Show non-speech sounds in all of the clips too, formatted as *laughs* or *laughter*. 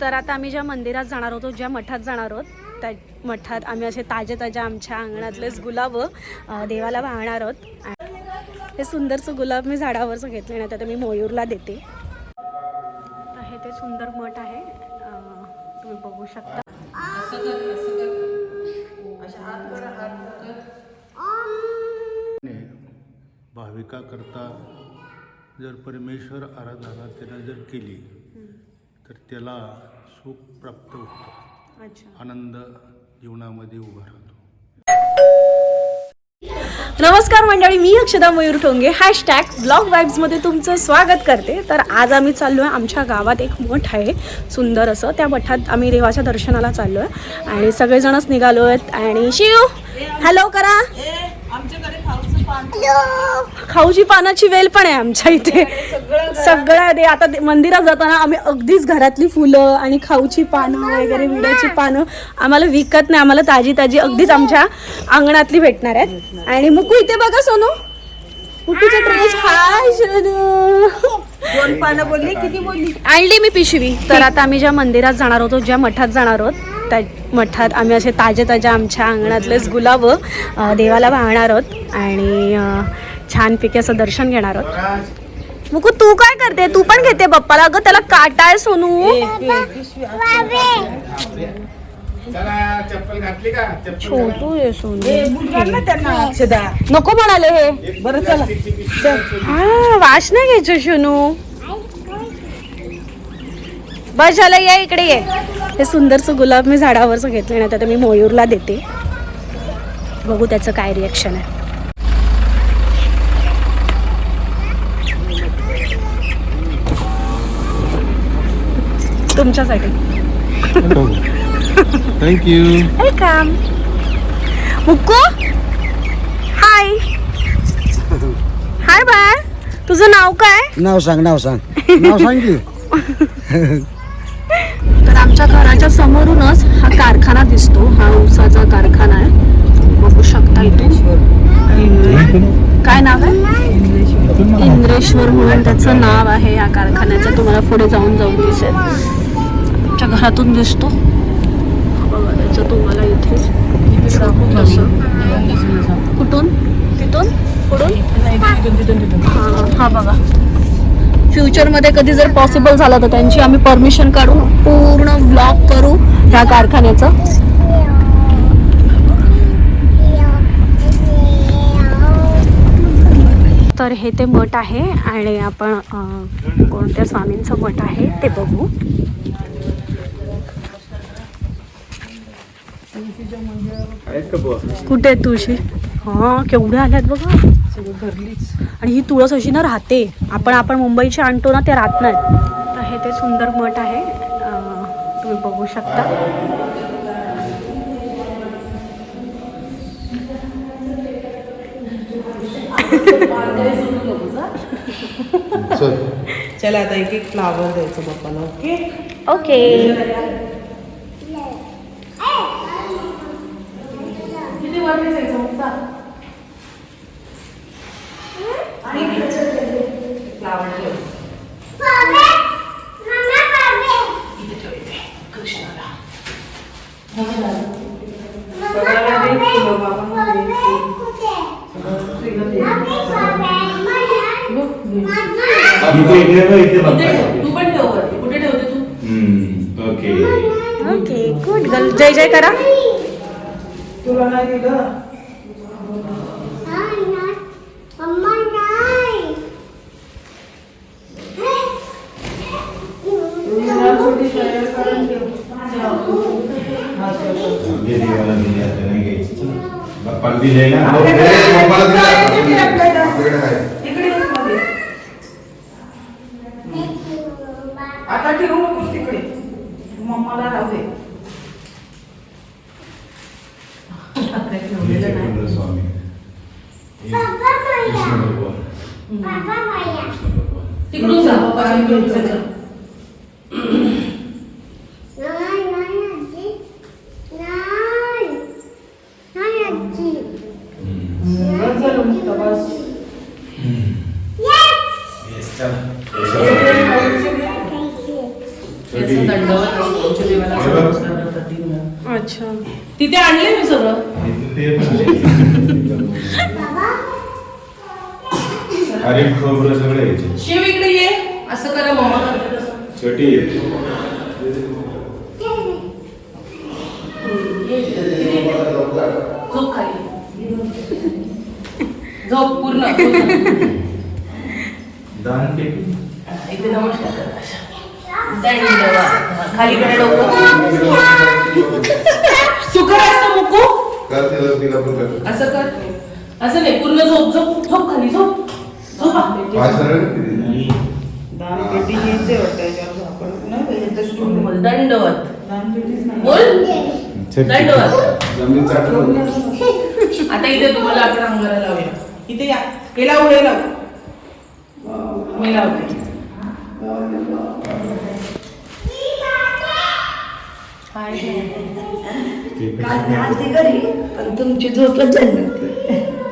तर आता आम्ही ज्या मंदिरात जाणार होतो ज्या मठात जाणार आहोत त्या मठात आम्ही असे ताजे ताज्या आमच्या अंगणातलेच गुलाब देवाला वाहणार आहोत. आणि हे सुंदरचं गुलाब मी झाडावरचं घेतले नाही तर ते मी मयूरला देते. तर हे ते सुंदर मठ आहे. तुम्ही बघू शकता. भाविकाकरता जर परमेश्वर आराधना त्यानं जर केली तर त्याला सुख प्राप्त होतं. अच्छा. आनंद जीवनामध्ये उभा राहतो. नमस्कार मंडळी मी अक्षदा मयूर ठोंगे. हॅशटॅग ब्लॉग वाईब्समध्ये तुमचं स्वागत करते. तर आज आम्ही चाललो आहे आमच्या गावात एक मठ आहे सुंदर असं. त्या मठात आम्ही देवाच्या दर्शनाला चाललो आहे आणि सगळेजणच निघालो आहेत आणि शिव हॅलो करा. खाऊची पानाची वेल पण आहे आमच्या इथे. सगळं ते. आता मंदिरात जाताना आम्ही अगदीच घरातली फुलं आणि खाऊची पानं वगैरे विड्याची पानं आम्हाला विकत नाही. आम्हाला ताजी ताजी अगदीच आमच्या अंगणातली भेटणार आहेत. आणि मुकू इथे बघा सोनू. मुकूच्या ट्रेश हाय सोनू. दोन पानं बोलली किती बोलली? आणली मी पिशवी. तर आता आम्ही ज्या मंदिरात जाणार होतो ज्या मठात जाणार आहोत त्या मठात आम्ही असे ताजे ताजे आमच्या अंगणातलेच गुलाब देवाला वाहणार आहोत. आणि छानपैकी असं दर्शन घेणार आहोत. मुकू तू काय करते? तू पण घेते बाप्पाला. अगं त्याला काटा आहे सोनू छोटू आहे सोनू. नको म्हणाले हे. बरं चला. हा वास नाही घ्यायचं सोनू. बस झालं या इकडे ये. हे सुंदरचं गुलाब मी झाडावरचं घेतलं नाही तर मी मयूरला देते. बघू त्याचं काय रिॲक्शन आहे. तुमच्यासाठी. Thank you welcome Mukku. Hi hi bye तुझं नाव काय? नाव सांग नाव सांग. नाव सांग की. *laughs* तर आमच्या घराच्या समोरूनच हा कारखाना दिसतो. हा ऊसाचा कारखाना आहे. बघू शकता इथून. *laughs* काय नाव आहे? इंद्रेश्वर म्हणून त्याचं नाव आहे या कारखान्याचं. तुम्हाला पुढे जाऊन जाऊन दिसेल. आमच्या घरातून दिसतो बघा त्याचं तुम्हाला इथे. कुठून तिथून कुठून हा हा बघा फ्युचरमध्ये कधी जर पॉसिबल झालं तर त्यांची आम्ही परमिशन काढून पूर्ण ब्लॉक करू ह्या कारखान्याचं. तर हे ते मठ आहे आणि आपण कोणत्या स्वामींचं मठ आहे ते बघू. कुठे आहेत तुळशी? हा केवढ्या आल्यात बघा. आणि ही तुळस अशी ना राहते. आपण आपण मुंबईची आणतो ना ते राहत नाहीत. तर हे ते सुंदर मठ आहे. तुम्ही बघू शकता. चला. आता एक एक फ्लावर द्यायचं बाप्पाला ओके ओके फ्लावर ठेव बघायला दे. फुलं बाबा इथे इकडे बघ, इथे बघ. तू पण ठेव वरती. कुठे ठेवते तू? Hmm, okay. Okay good girl जय जय करा. तुला नाही दिलं दिली ना बाप्पाला इकडे ये मध्ये. आता ठेवू नको तिकडे मम्माला राहू दे आता ठेवलेलं नाही स्वामी कृष्ण भगवान कृष्ण भगवान तिकडून जा पप्पाच्या इकडून जा. बस झालं मुक्त, बस. Yes, चला. याचं छोटी. दंडवत आमच्या देवाला बरोबर. नमस्कार करतात तीन वेळा. अच्छा तिथे आणले मी सगळं. अरे खोबरं सगळं यायचे. शिव इकडे ये. असं करा तसं. छोटी. झोप खाली. झोप पूर्ण. पूर्ण. दान इथे नमस्कार करा. दंडवत खाली कडे डोकं तू कर असं मुकू? कर तिला तिला पण कर असं कर. असं नाही पूर्ण झोप झोप झोप खाली झोप. झोप पाच सरळ दानपेटी घ्यायचे वाटतं याच्यावर झाकण नाही पाहिजे तर स्टूल बोल दंडवत. दानपेटीच नाही. बोल. दंडवत. जमीन चाटून *laughs* आता इथे तुम्हाला आपण अंगारा लावूया. इथे या. हे लावू हे लावू. मी लावते. हाय काल आलती घरी पण तुमची झोपच झाली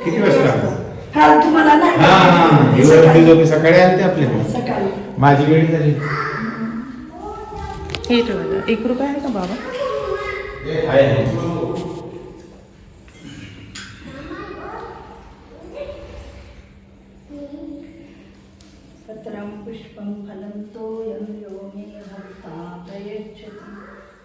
किती वाजता काल तुम्हाला नाही हा हा. ही वरती झोपी सकाळी आलते आपल्याकडे सकाळी. माझी वेळ झाली. हे ठेवा एक रुपया आहे का बाबा? आहे आहे. पत्रं पुष्पं फलं तोयं यो मे भक्ता प्रयच्छति.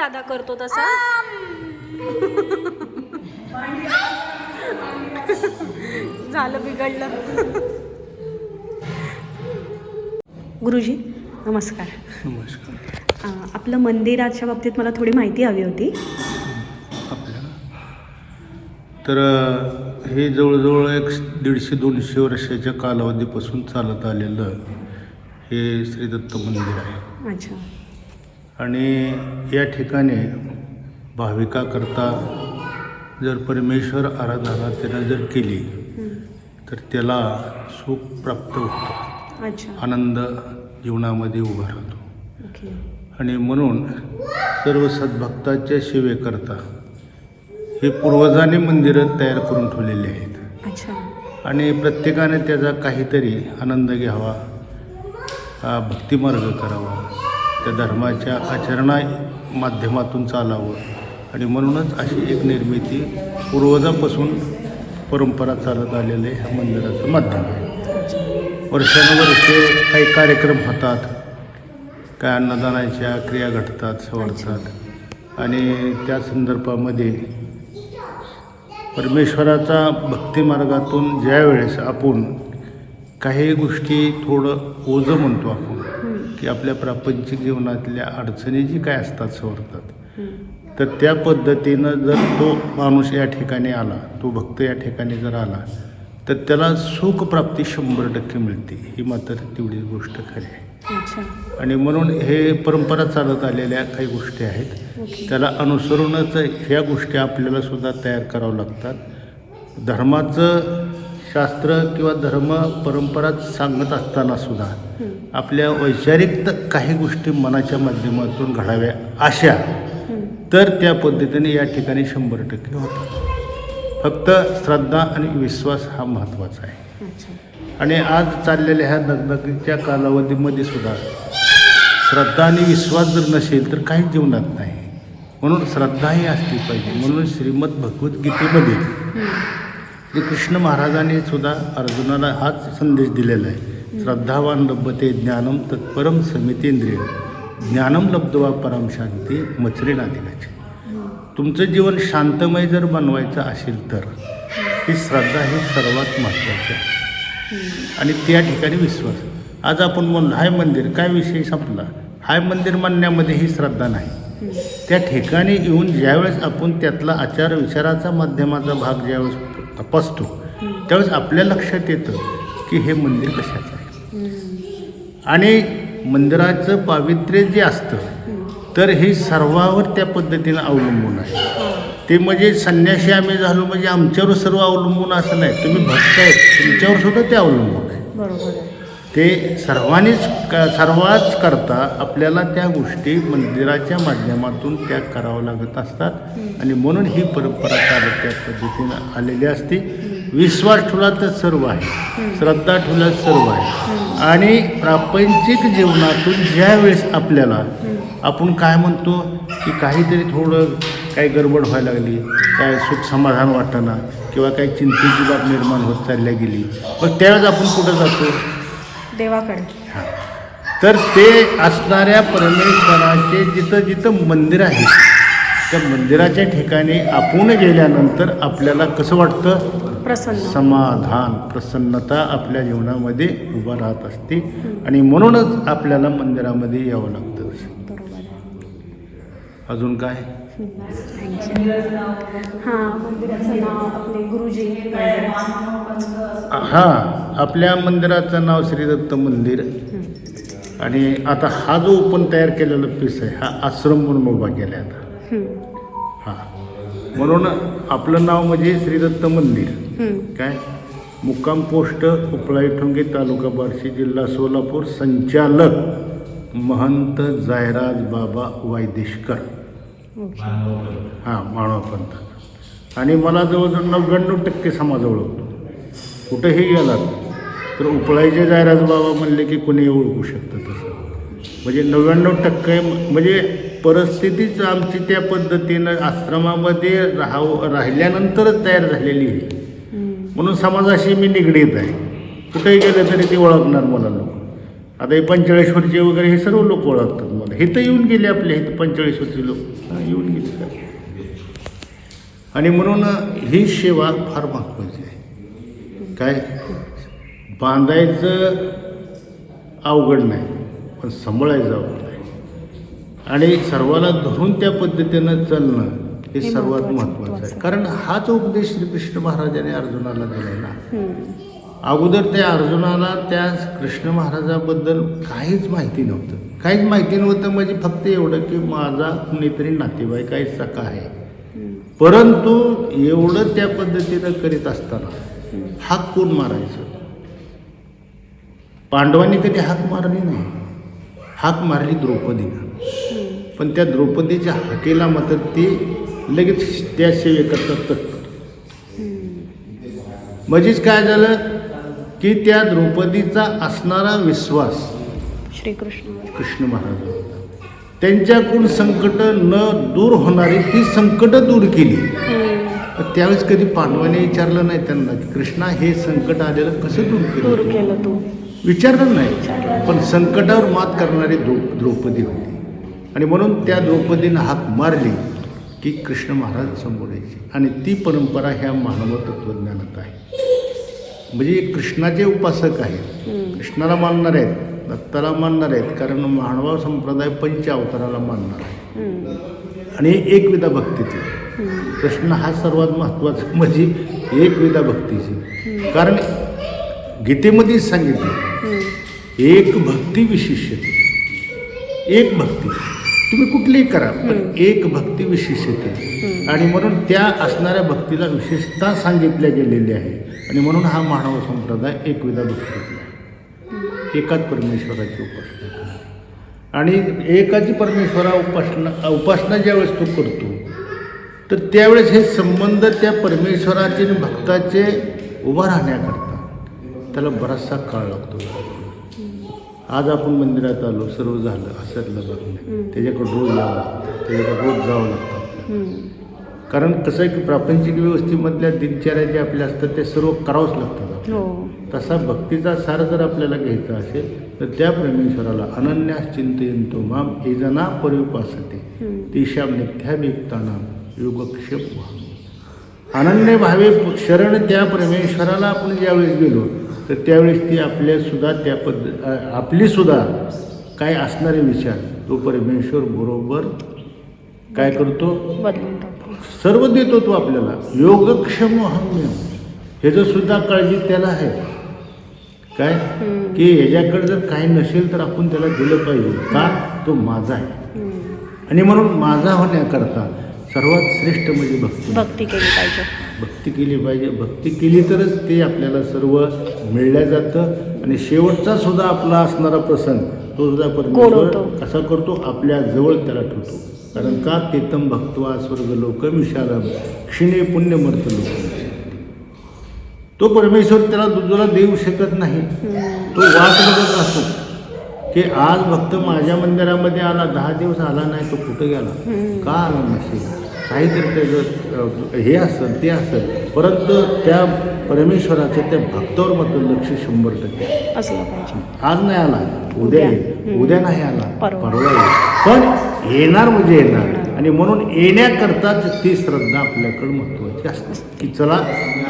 दादा करतो तसा? झालं बिघडलं. गुरुजी नमस्कार. नमस्कार. आपलं मंदिराच्या बाबतीत मला थोडी माहिती हवी होती. तर हे जवळजवळ एक दीडशे दोनशे वर्षाच्या कालावधीपासून चालत आलेलं हे श्री दत्त मंदिर आहे. अच्छा. आणि या ठिकाणी भाविकाकरता जर परमेश्वर आराधना त्यानं जर केली तर त्याला सुख प्राप्त होतं. आनंद जीवनामध्ये उभा राहतो. आणि म्हणून सर्व सद्भक्ताच्या सेवेकरता हे पूर्वजांनी मंदिरं तयार करून ठेवलेली आहेत. आणि प्रत्येकाने त्याचा काहीतरी आनंद घ्यावा भक्तिमार्ग करावा. त्या धर्माच्या आचरणा माध्यमातून चालावं. आणि म्हणूनच अशी एक निर्मिती पूर्वजापासून परंपरा चालत आलेलं आहे ह्या मंदिराचं माध्यम. आहे वर्षानुवर्षे काही कार्यक्रम होतात. काय अन्नदानाच्या क्रिया घडतात सवडतात आणि त्या संदर्भामध्ये परमेश्वराचा भक्तिमार्गातून ज्यावेळेस आपण काही गोष्टी थोडं ओझं म्हणतो आपण की आपल्या प्रापंचिक जीवनातल्या अडचणी जी काय असतात सवरतात तर त्या पद्धतीनं जर तो माणूस या ठिकाणी आला तो भक्त या ठिकाणी जर आला तर त्याला सुखप्राप्ती शंभर टक्के मिळते. ही मात्र तेवढी गोष्ट खरी आहे. आणि म्हणून हे परंपरा चालत आलेल्या काही गोष्टी आहेत. त्याला अनुसरूनच ह्या गोष्टी आपल्याला सुद्धा तयार करावं लागतात. धर्माचं शास्त्र किंवा धर्म परंपरा सांगत असताना सुद्धा आपल्या वैचारिक काही गोष्टी मनाच्या माध्यमातून घडाव्या अशा तर त्या पद्धतीने या ठिकाणी शंभर टक्के होतात. फक्त श्रद्धा आणि विश्वास हा महत्त्वाचा आहे. आणि आज चाललेल्या ह्या दगदगीच्या कालावधीमध्ये सुद्धा श्रद्धा आणि विश्वास जर नसेल तर काही जीवनात नाही. म्हणून श्रद्धाही असली पाहिजे. म्हणून श्रीमद भगवद्गीतेमध्ये श्री कृष्ण महाराजांनी सुद्धा अर्जुनाला हाच संदेश दिलेला आहे. श्रद्धावान लब्बते ज्ञानम तत्परम समितेंद्रिय ज्ञानम लब्धवा परम शांती मचरेनाधिकाची तुमचं जीवन शांतमय जर बनवायचं असेल तर ही श्रद्धा ही सर्वात महत्त्वाची आहे. आणि त्या ठिकाणी विश्वास. आज आपण म्हणलो हाय मंदिर काय विषय संपला हाय मंदिर मानण्यामध्ये ही श्रद्धा नाही. त्या ठिकाणी येऊन ज्यावेळेस आपण त्यातला आचार विचाराचा माध्यमाचा भाग ज्यावेळेस तपासतो. त्यावेळेस आपल्या लक्षात येतं की हे मंदिर कशाचं आहे. आणि मंदिराचं पावित्र्य जे असतं तर हे सर्वावर त्या पद्धतीनं अवलंबून आहे. ते म्हणजे संन्याशी आम्ही झालो म्हणजे आमच्यावर सर्व अवलंबून असं नाही. तुम्ही भक्त आहेत तुमच्यावर सुद्धा ते अवलंबून आहे. बरोबर आहे. ते सर्वांनीच क सर्वांच करता आपल्याला त्या गोष्टी मंदिराच्या माध्यमातून त्या कराव्या लागत असतात. आणि म्हणून ही परंपरा चालत त्या पद्धतीनं आलेली असते. विश्वास ठेवला तर सर्व आहे. श्रद्धा ठेवला सर्व आहे. आणि प्रापंचिक जीवनातून ज्या वेळेस आपल्याला आपण काय म्हणतो की काहीतरी थोडं काही गडबड व्हायला लागली काय सुख समाधान वाटणं किंवा काही चिंतेची बाब निर्माण होत चालल्या गेली मग त्यावेळेस आपण कुठं जातो? देवाकडे. तर ते असणाऱ्या परमेश्वराचे जिथं जिथं मंदिर आहे त्या मंदिराच्या ठिकाणी आपण गेल्यानंतर आपल्याला कसं वाटतं? प्रसन्न. समाधान प्रसन्नता आपल्या जीवनामध्ये उभा राहत असते आणि म्हणूनच आपल्याला मंदिरामध्ये यावं लागतं. अजून काय? हां मंदिराचं नाव आपले गुरुजी. हां आपल्या मंदिराचं नाव श्री दत्त मंदिर आणि आता हा जो ओपन तयार केलेला पीस आहे हा आश्रम म्हणून उभा केला आता. हां. म्हणून आपलं नाव म्हणजे श्री दत्त मंदिर काय? मुक्काम पोस्ट उपळा इठुंगे तालुका बार्शी जिल्हा सोलापूर संचालक महंत जायराज बाबा वायदेशकर. हां मानव पंथ आणि मला जवळजवळ नव्याण्णव टक्के समाज ओळखतो कुठेही गेलात तर उपळाईचे जायराज बाबा म्हणले की कोणी ओळखू शकतं तसं. म्हणजे नव्याण्णव टक्के म्हणजे परिस्थितीच आमची त्या पद्धतीनं आश्रमामध्ये राहाव राहिल्यानंतरच तयार झालेली आहे. म्हणून समाजाशी मी निगडीत आहे. कुठेही गेलं तरी ते ओळखणार मला लोक आता हे पंचळेश्वरचे वगैरे हे सर्व लोक ओळखतात. मला हे तर येऊन गेले आपले हे तर पंचळेश्वरचे लोक. येऊन गेले आणि म्हणून ही सेवा फार महत्त्वाची आहे. काय? बांधायचं अवघड नाही पण सांभाळायचं अवघड आहे. आणि सर्वाला धरून त्या पद्धतीनं चालणं हे हे सर्वात महत्त्वाचं- आहे. कारण हाच उपदेश श्रीकृष्ण महाराजांनी अर्जुनाला दिला ना. अगोदर त्या अर्जुनाला त्या कृष्ण महाराजाबद्दल काहीच माहिती नव्हतं. काहीच माहिती नव्हतं म्हणजे फक्त एवढं की माझा कुणीतरी नातेवाईक आहे सखा आहे. परंतु एवढं त्या पद्धतीनं करीत असताना हाक कोण मारायचं? पांडवांनी कधी हाक मारली नाही. हाक मारली द्रौपदीनं. पण त्या द्रौपदीच्या हाकेला मात्र ती लगेच त्या सेवेकरता तत्पर म्हणजेच काय झालं? की त्या द्रौपदीचा असणारा विश्वास श्रीकृष्ण कृष्ण महाराज. त्यांच्याकडून संकट न दूर होणारी ती संकट दूर केली. त्यावेळेस कधी पांडवाने विचारलं नाही त्यांना की कृष्णा हे संकट आलेलं कसं दूर दूर केलं तू. विचारलं नाही. पण संकटावर मात करणारी द्रौ द्रौपदी होती. आणि म्हणून त्या द्रौपदीनं हाक मारली की कृष्ण महाराज समोर यायचे. आणि ती परंपरा ह्या मानव तत्वज्ञानात आहे. म्हणजे कृष्णाचे उपासक आहेत. कृष्णाला मानणार आहेत दत्ताला मानणार आहेत कारण मानवा संप्रदाय पंच अवताराला मानणार आहे आणि एकविधा भक्तीचे. कृष्ण हा सर्वात महत्त्वाचा म्हणजे एकविधा भक्तीची. कारण गीतेमध्ये सांगितलं एक भक्ती विशिष्यते एक भक्ती. तुम्ही कुठलीही करा पण एक भक्ती विशिष्यते आणि म्हणून त्या असणाऱ्या भक्तीला विशेषता सांगितल्या गेलेली आहे. आणि म्हणून हा मानव संप्रदाय एकविधा भक्तीतला आहे. एकाच परमेश्वराची उपासना. आणि एकाची परमेश्वरा उपासना उपासना ज्यावेळेस तो करतो तर त्यावेळेस हे संबंध त्या परमेश्वराचे आणि भक्ताचे उभा राहण्याकरता त्याला बराचसा काळ लागतो. आज आपण मंदिरात आलो सर्व झालं असल्यातलं बघ. नाही त्याच्याकडे रोज यावं लागतं त्याच्याकडे रोज जावं लागतं. कारण कसं आहे की प्रापंचिक व्यवस्थेमधल्या दिनचर्या ज्या आपल्या असतात ते सर्व करावंच लागतात. हो. तसा भक्तीचा सार जर आपल्याला घ्यायचा असेल तर त्या परमेश्वराला अनन्यास चिंतयंतो माम एजना परिउपासते तेशाम नित्याभियुक्तानाम योगक्षेम व्हा अनन्य भावे शरण त्या परमेश्वराला आपण ज्यावेळेस गेलो तर त्यावेळेस ती आपल्या सुद्धा त्या पद्ध आपली सुद्धा काय असणारे विचार तो परमेश्वर बरोबर काय करतो? सर्व देतो तो आपल्याला. योगक्षम हम्य ह्याचं सुद्धा काळजी त्याला आहे. काय? की याच्याकडे जर काही नसेल तर आपण त्याला दिलं पाहिजे. का? तो माझा आहे. आणि म्हणून माझा होण्याकरता सर्वात श्रेष्ठ म्हणजे भक्ती. भक्ती केली पाहिजे. भक्ती केली पाहिजे. भक्ती केली तरच ते आपल्याला सर्व मिळल्या जातं. आणि शेवटचा सुद्धा आपला असणारा प्रसंग तो सुद्धा परमेश्वर. कसा करतो? आपल्या जवळ त्याला ठेवतो. कारण का? तेतम भक्तवा स्वर्ग लोक विशालम क्षिणे पुण्यमर्त लोक. तो परमेश्वर त्याला दुसरा देऊ शकत नाही. तो वाट बघत असतो. की आज भक्त माझ्या मंदिरामध्ये आला दहा दिवस आला नाही तो कुठं गेला? का आला नसेल? काहीतरी त्याचं हे असेल ते असेल. परंतु त्या परमेश्वराचं त्या भक्तावर मात्र लक्ष शंभर टक्के. आहे. असलं पाहिजे. आज नाही आला उद्या येईल. उद्या नाही आला परवा. येईल. पण येणार म्हणजे येणार. आणि म्हणून येण्याकरताच ती श्रद्धा आपल्याकडे महत्वाची असते. की चला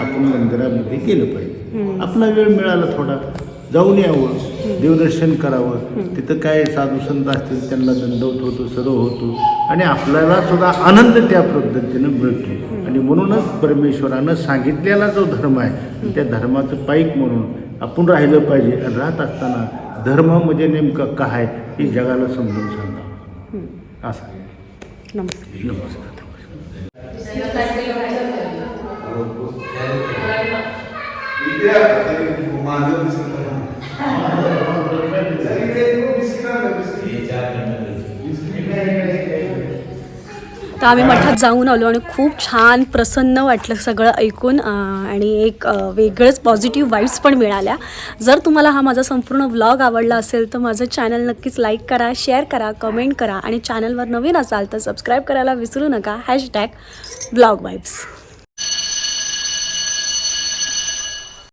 आपण मंदिरामध्ये गेलं पाहिजे. आपला वेळ मिळाला थोडा. जाऊन यावं देवदर्शन करावं. तिथं काय साधू संत असतील त्यांना दंडवत होतो सर्व होतो. आणि आपल्याला सुद्धा आनंद त्या पद्धतीनं मिळतो. आणि म्हणूनच परमेश्वरानं सांगितलेला जो धर्म आहे त्या धर्माचं पाईक म्हणून आपण राहिलं पाहिजे. आणि राहत असताना धर्म म्हणजे नेमकं काय हे जगाला समजून सांगा. असं नमस्कार. नमस्कार. तर आम्ही मठात जाऊन आलो आणि खूप छान प्रसन्न वाटलं सगळं ऐकून आणि एक वेगळंच पॉझिटिव्ह वाईब्स पण मिळाल्या. जर तुम्हाला हा माझा संपूर्ण ब्लॉग आवडला असेल तर माझं चॅनल नक्कीच लाईक करा शेअर करा कमेंट करा आणि चॅनलवर नवीन असाल तर सबस्क्राईब करायला विसरू नका. Hashtag blog vibes